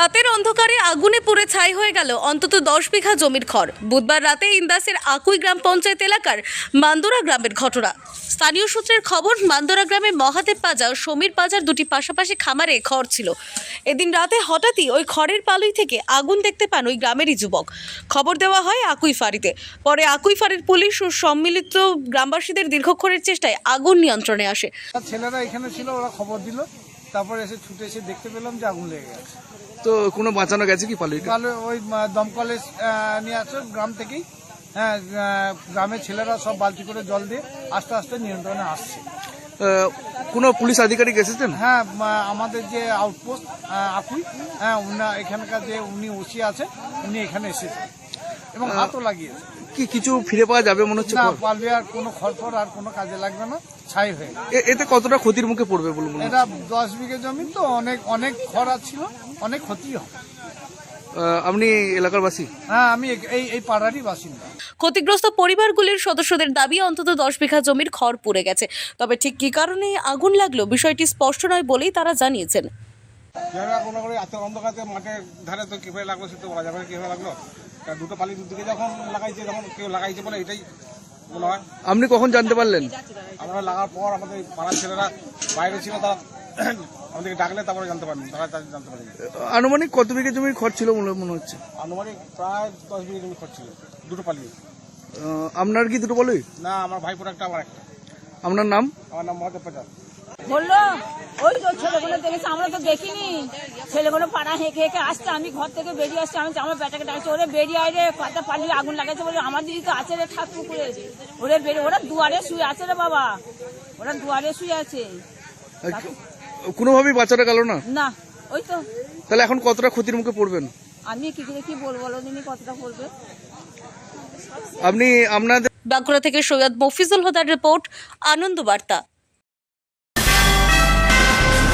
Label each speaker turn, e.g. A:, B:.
A: রাতের অন্ধকারে আগুনে পুড়ে ছাই হয়ে গেল অন্তত দশ বিঘা জমির খড়। বুধবার রাতে ইন্দাসের আকুই গ্রাম পঞ্চায়েত এলাকার মান্দোরা গ্রামের ঘটনা। স্থানীয় সূত্রের খবর, মান্দোরা গ্রামের মহাদেব পাজা ও সমীর পাজার দুটি পাশাপাশি খামারে খড় ছিল। এদিন রাতে হঠাৎই ওই খড়ের পালুই থেকে আগুন দেখতে পান ওই গ্রামেরই যুবক। খবর দেওয়া হয় আকুই ফাঁড়িতে। পরে আকুই ফাঁড়ির পুলিশ ও সম্মিলিত গ্রামবাসীদের দীর্ঘক্ষণের চেষ্টায় আগুন নিয়ন্ত্রণে আসে।
B: ছেলেরা এখানে ছিল, ওরা খবর দিল। তারপরে এসে ছুটে এসে দেখতে পেলাম যে আগুন লেগে গেছে।
C: তো কোনো বাঁচানো গেছে কি
B: তাহলে ওই দমকলে নিয়ে আসে গ্রাম থেকেই। হ্যাঁ গ্রামের ছেলেরা সব বালতি করে জল দিয়ে আস্তে আস্তে নিয়ন্ত্রণে আসছে।
C: কোনো পুলিশ আধিকারিক এসেছেন?
B: হ্যাঁ আমাদের যে আউটপোস্ট আকুই হ্যাঁ এখানকার যে উনি ওসি আছে উনি এখানে এসেছেন। এবং হাতও লাগিয়েছে।
C: কি কিছু ফিরে পাওয়া যাবে মনে হচ্ছে
B: না আর কোনো খড়ফড় আর কোনো কাজে লাগবে না ছাই হয়ে
C: এতে কতটা ক্ষতির মুখে পড়বে বলুন
B: এটা দশ বিঘে জমি তো অনেক অনেক খরা ছিল অনেক ক্ষতি হয়
C: আপনি এলাকার বাসী
B: হ্যাঁ আমি এই এই পাড়ারই বাসিন্দা।
A: ক্ষতিগ্রস্ত পরিবারগুলির সদস্যদের দাবি অন্তত দশ বিঘা জমির খড় পুড়ে গেছে। তবে ঠিক কী কারণে আগুন লাগল বিষয়টি স্পষ্ট নয় বলেই তারা জানিয়েছেন।
D: যারা কোনো করে এত অন্ধকারে মাঠের ধারে তো কীভাবে লাগল সে তো বলা যাবে কীভাবে লাগল। তা দুটো পালি দুদিকে যখন লাগাইছে যখন কেউ লাগাইছে বলে এটাই মনে হয়।
C: আপনি কখন জানতে পারলেন?
D: আমরা লাগার পর আমাদের পাড়ার ছেলেরা বাইরে ছিল তারা আমাদেরকে ডাকলে তারপরে জানতে পারেন তারা জানতে পারেনি
C: আনুমানিক কত বিঘে জমির খরচ ছিল মনে হচ্ছে?
D: আনুমানিক প্রায় দশ বিঘে জমি খরচ ছিল দুটো পালি।
C: আপনার কি দুটো পালি?
D: না আমার ভাইপোর একটা আমার একটা।
C: আপনার নাম?
D: আমার নাম মহাদেব পাচার
E: বলল ওই তো ছেলেগুলো দেখেছে আমরা তো দেখিনি। ছেলেগুলো পাড়া হেঁকে হেঁকে আসছে আমি ঘর থেকে বেরিয়ে আসছি আমি আমার বেটাকে ডাকছি ওরে বেরিয়ে আয় রে পাতা পালিয়ে আগুন লাগাইছে বলে আমার দিদি তো আছে রে ঠাকুর পুকুরে। ওরে বেরিয়ে ওরা দুয়ারে শুয়ে আছে রে বাবা ওরা দুয়ারে শুয়ে আছে।
C: কোনোভাবেই বাঁচানো গেল না?
E: না ওই তো।
C: তাহলে এখন কতটা ক্ষতির মুখে পড়বেন?
E: আমি কি করে কি বলব বলো দিনই কতটা বলবে
C: আপনি আপনাদের
A: বাঁকুড়া থেকে সৈয়দ মফিজুল হদার রিপোর্ট আনন্দ বার্তা।